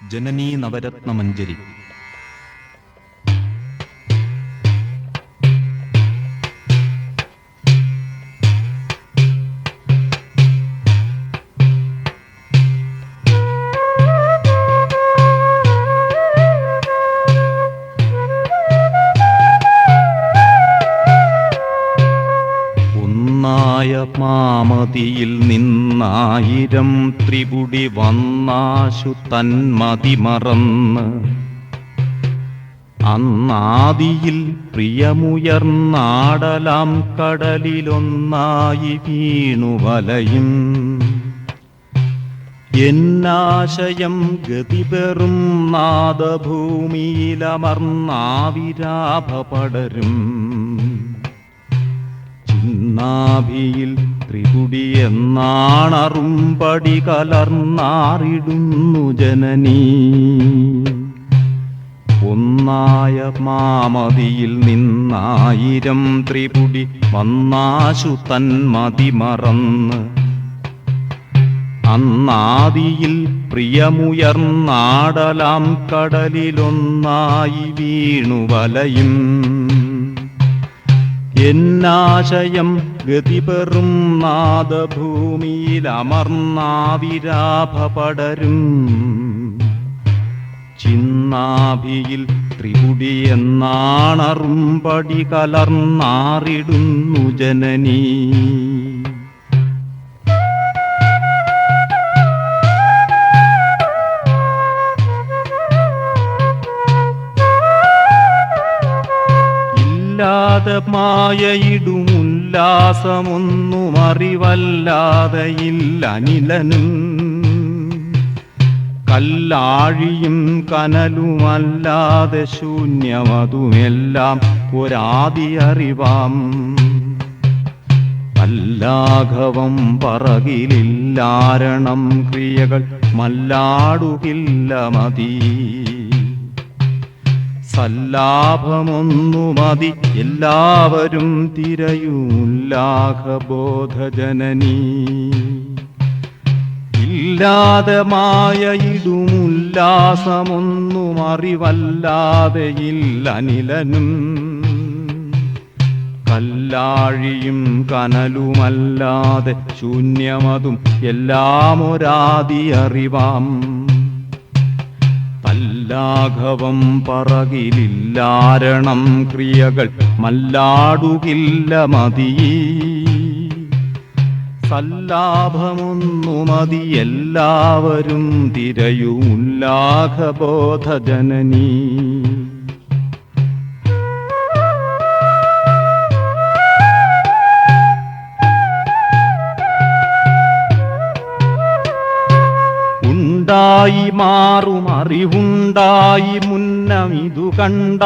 ജനനീ നവരത്നമഞ്ജരി. ഒന്നായ മാമതിയിൽ നിന്നായിരം ത്രിപുടി വന്നാശു തന്മതി മറന്ന്. അന്നാദിയിൽ പ്രിയമുയർന്നാടലാം കടലിലൊന്നായി വീണു വലയും. എന്നാശയം ഗതിപെറും നാദഭൂമിയിലമർന്നാവിരാഭ പടരും. ചിന്നാഭിയിൽ ത്രിപുടി എന്നാണറുംപടി കലർന്നാറിടുന്നു ജനനീ. ഒന്നായ മാമതിയിൽ നിന്നായിരം ത്രിപുടി വന്നാശു തന്മതി മറന്ന്. അന്നാദിയിൽ പ്രിയമുയർന്നാടലാം കടലിലൊന്നായി വീണു വലയും. എന്നാശയം ഗതിപെറും നാദഭൂമിയിൽ അമർന്നാവിരാഭ പടരും ചിന്നാഭിയിൽ ത്രിപുടി എന്നാണറുമ്പടി കലർന്നാറിടുന്നു ജനനീ. ഇല്ലാതെ മായയിടും ഉല്ലാസമൊന്നും അറിവല്ലാതെ ഇല്ലനിലനും കല്ലാഴിയും കനലുമല്ലാതെ ശൂന്യമതുമെല്ലാം ഒരാദി അറിവാം അല്ലാഘവം പറകിലില്ലാരണം ക്രിയകൾ മല്ലാടുകില്ല മതി സല്ലാഭമൊന്നു മതി എല്ലാവരും തിരയുല്ലാഘബോധജനനീ ഇല്ലാതെ മായയിടും ഉല്ലാസമൊന്നും അറിവല്ലാതെ ഇല്ലനിലനും കല്ലാഴിയും കനലുമല്ലാതെ ശൂന്യമതും എല്ലാം ഒരാദി അറിവാം തല്ലാഘവം പറകിലില്ലാരണം ക്രിയകൾ മല്ലാടുകില്ല മതി. സല്ലാഭമൊന്നു മതി എല്ലാവരും തിരയുല്ലാഘബോധജനനീ ഉണ്ടായി മാറും അറിവുണ്ടായി മുന്നമിതു കണ്ടാടുമംഗമകവും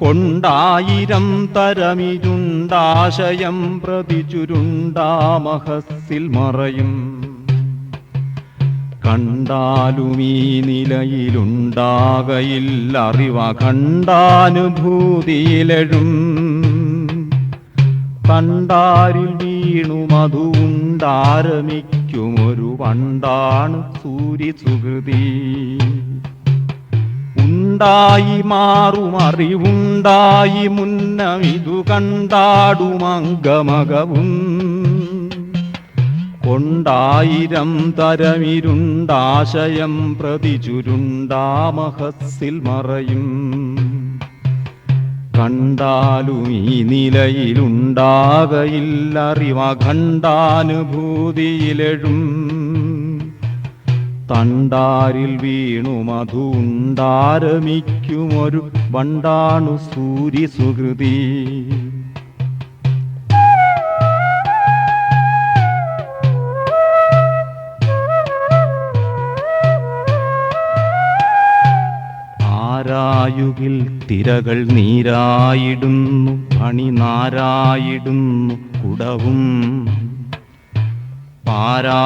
കൊണ്ടായിരം തരമിരുണ്ടാശയം പ്രതി ചുരുണ്ടാമഹസിൽ മറയും. കണ്ടാലും ഈ നിലയിലുണ്ടാകയില്ല അറിവ കണ്ടാനുഭൂതിയിലും കണ്ടാരിൽ വീണു മധുണ്ടാരമിക്കുമൊരു പണ്ടാണ് സൂര്യ സുഹൃതി ഉണ്ടായി മാറും അറിവുണ്ടായി മുന്നമിതു കണ്ടാടുമംഗമകവും കൊണ്ടായിരം തരമിരുണ്ടാശയം പ്രതി ചുരുണ്ടാമഹസിൽ മറയും. കണ്ടാലും ഈ നിലയിലുണ്ടാകയില്ലറിവ ഖണ്ഡാനുഭൂതിയിലെഴും തണ്ടാരിൽ വീണു മധു ഉണ്ടാരമിക്കുമൊരു വണ്ടാണു സൂര്യ ആരായുകിൽ തിരകൾ നീരായിടുന്നു പണിനാരായിടുന്നു കുടവും പാരായിടുന്നതിനു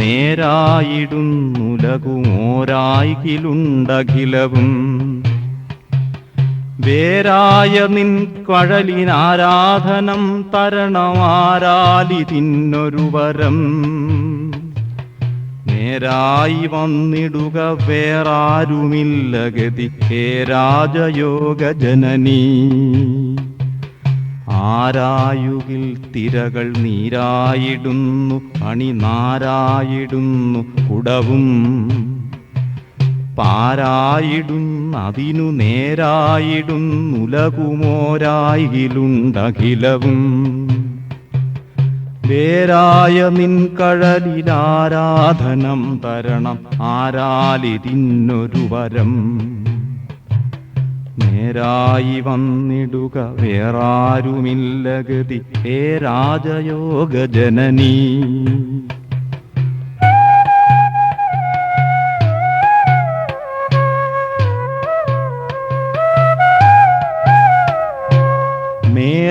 നേരായിടുന്നുലകുമോരായികിലുണ്ടഖിലവും വേരായ നിൻ കഴലിനാരാധനം തരണമാരാലിതിന്നൊരു വരം നേരായി വന്നിടുക വേറാരുമില്ല ഗതി. കേ രാജയോഗ ജനനീ. ആരായുകിൽ തിരകൾ നീരായിടുന്നു അണിനാരായിടുന്നു കുടവും. പാരായിടുന്നതിനു നേരായിടുന്നുലകുമോരായിലുണ്ടഖിലവും വേരായ നിൻ കഴലിലാരാധനം തരണം. ആരാലിതിന്നൊരു വരം. നേരായി വന്നിടുക വേറാരുമില്ല ഗതി. ഹേ രാജയോഗ ജനനീ.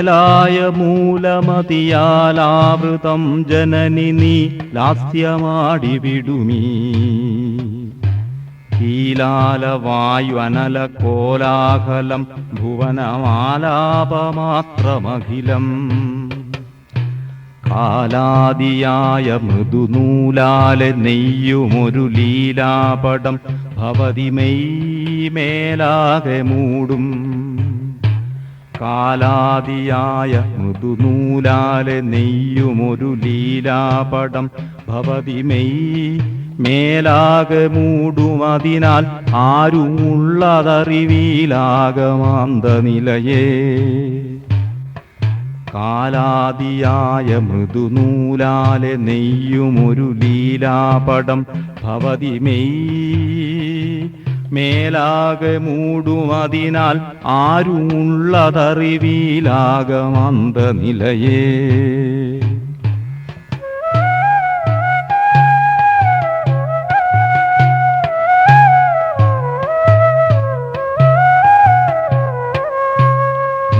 മേലായ മൂലമതിയാലാവൃതം ജനനി നീ ലാസ്യമാടിവിടുമീ കീലാലവായുവനലകോലാഹലം ഭുവനമാലാപമാത്രമഖിലം. കാലാദിയായ മൃദുനൂലാലെ നെയ്യുമൊരു ലീലാപടം ഭവതി മെയ് മേലാകെ മൂടും. കാലാദിയായ മൃദുനൂലാലെ നെയ്യുമൊരു ലീലാപടം ഭവതി മെയ് മേലാകെ മൂടുമതിനാൽ ആരുമുള്ളതറിവീലാകമാന്ത നിലയേ കാലാദിയായ മൃദുനൂലാലെ നെയ്യുമൊരു ലീലാപടം ഭവതി മെയ് മേലാകെ മൂടുമതിനാൽ ആരുമുള്ളതറിവീലാകമന്ത നിലയേ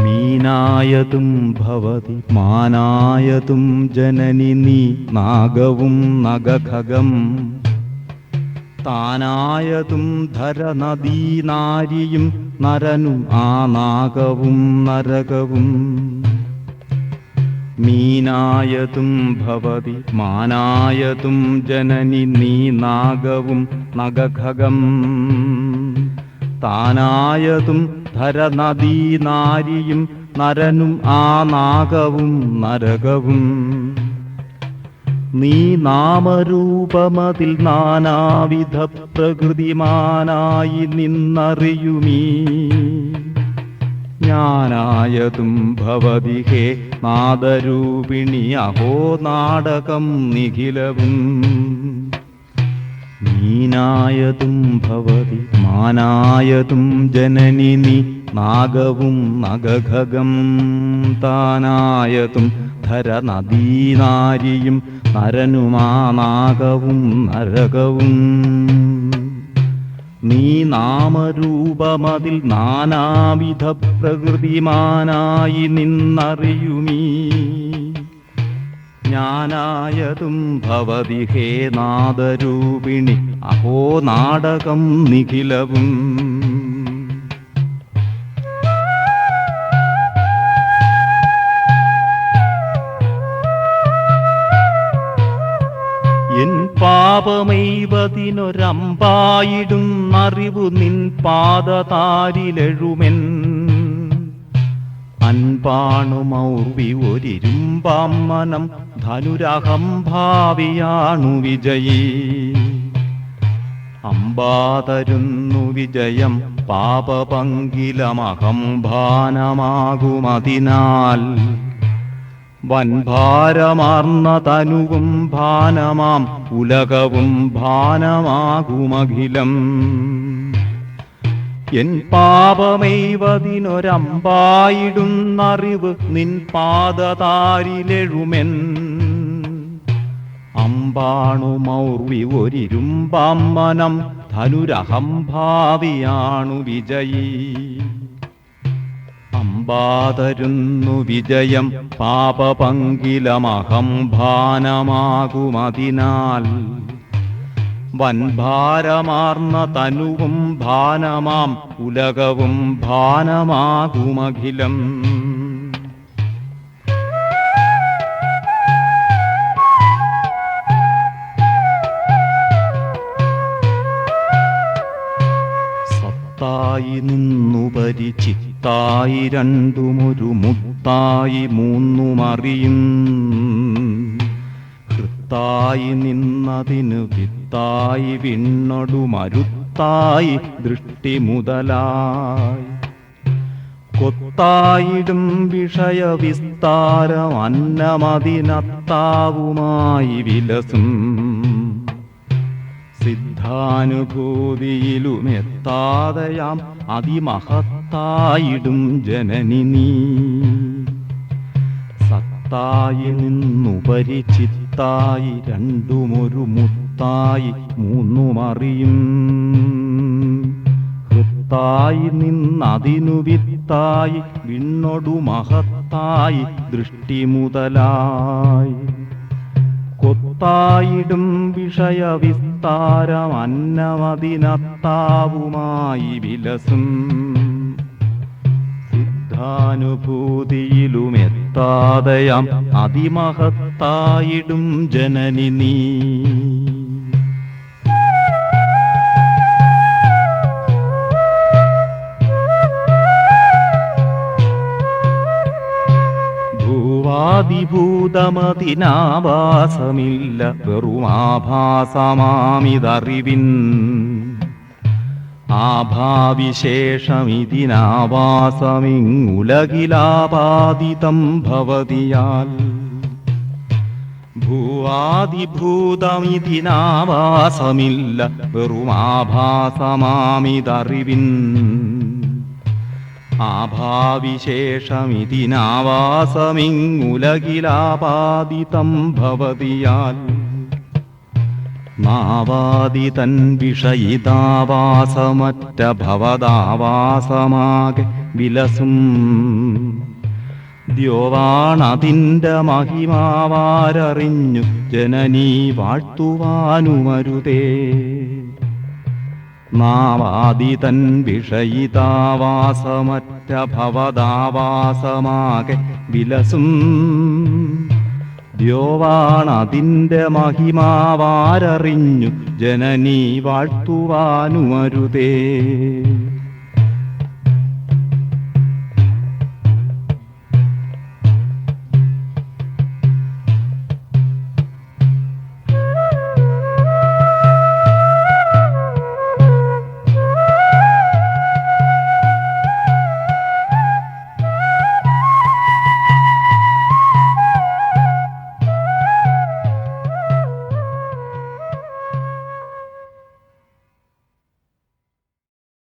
മീനായതും ഭവതി മാനായതും ജനനി നീ നാഗവും നഗഖഗം താനായതും ധരനദീനാരിയും നരനും ആ നാഗവും നരകവും. മീനായതും ഭവതി മാനായതും ജനനി നീ നാഗവും നഗഖഗം താനായതും ധരനദീനാരിയും നരനും ആ നാഗവും നരകവും. നീ നാമരൂപമതിൽ നാനാവിധ പ്രകൃതിമാനായി നിന്നറിയുമീ. ജ്ഞാനായതും ഭവതി ഹേ നാദരൂപിണി അഹോ നാടകം നിഖിലവും. നീനായതും ഭവതി മാനായതും ജനനി നീ നാഗവും നഗഖഗം താനായതും ധരനദീനാരിയും നരനുമാ നാഗവും നരകവും. നീ നാമരൂപമതിൽ നാനാവിധ പ്രകൃതിമാനായി നിന്നറിയുമീ. ജ്ഞാനായതും ഭവതി ഹേ നാദരൂപിണി അഹോ നാടകം നിഖിലവും. പാപമൈവതിനൊരമ്പായിടുന്നറിവു നിൻ പാദതാരിലെഴുമെൻ. അൻപാണു മൗർവി ധനുരഹം ഭാവിയാണു വിജയീ. അമ്പാതരുന്നു വിജയം പാപപങ്കിലമഹം ഭാനമാകുമതിനാൽ വൻഭാരമാർന്ന തനുവും ഭാനമാം ഉലകവും ഭാനമാകുമഖിലം. എൻ പാപമൈവതിനൊരമ്പായിടുന്നറിവ് നിൻ പാദതാരിലെഴുമെൻ. അമ്പാണു മൗർവി ഒരിരുമ്പാം മനം ധനുരഹം ഭാവിയാണു വിജയീ. അമ്പാതരുന്നു വിജയം പാപപങ്കിലമഹം ഭാനമാകുമതിനാൽ വൻഭാരമാർന്ന തനുവും ഭാനമാം ഉലകവും ഭാനമാകുമഖിലം. സത്തായി നിന്നു പരിചിത്തായി രണ്ടുമൊരു മുത്തായി മൂന്നുമറിയും. ഹൃത്തായി നിന്നതിന് വിത്തായി വിണ്ണൊടു മരുത്തായി ദൃഷ്ടി മുതലായി. കൊത്തായിടും വിഷയവിസ്താരം അന്നമതിനത്താവുമായി വിലസും. സിദ്ധാനുഭൂതിയിലുമെത്താതെയാം അതിമഹത്തായിടും ജനനി നീ. സത്തായി നിന്നുപരി ചിത്തായി രണ്ടുമൊരു മുത്തായി മൂന്നുമറിയും. ഹൃത്തായി നിന്നതിനു വിത്തായി വിണ്ണൊടു മഹത്തായി ദൃഷ്ടി മുതലായി. കൊത്തായിടും വിഷയവിസ്താരം അന്നമതിനത്താവുമായി വിലസും. സിദ്ധാനുഭൂതിയിലുമെത്താതെയാം അതിമഹത്തായിടും ജനനി നീ. ഭൂവാദിഭൂതമതിനാവാസമില്ല വെറുമാഭാസമാമിതറിവിൻ. ആഭാവിശേഷമിതിനാവാസമിങ്ങുലകിലാപാദിതം ഭവതിയാൽ. ഭൂവാദിഭൂതമിതിനാവാസമില്ല വെറുമാഭാസമാമിതറിവിൻ. ആഭാവിശേഷമിതിനാവാസമിങ്ങുലകിലാപാദിതം ഭവതിയാൽ. മാവാദി തൻ വിഷയിതാവാസമറ്റ ഭവതാവാസമാകെ വിലസും. ദ്യോവാണതിന്റെ മഹിമാവാരറിഞ്ഞു ജനനീ വാഴ്ത്തുവാനുമരുതേ. നാവാദി തൻ വിഷയിതാവാസമറ്റ ഭവതാവാസമാകെ വിലസും. ദ്യോവാണതിന്റെ മഹിമാവാരറിഞ്ഞു ജനനീ വാഴ്ത്തുവാനുമരുതേ.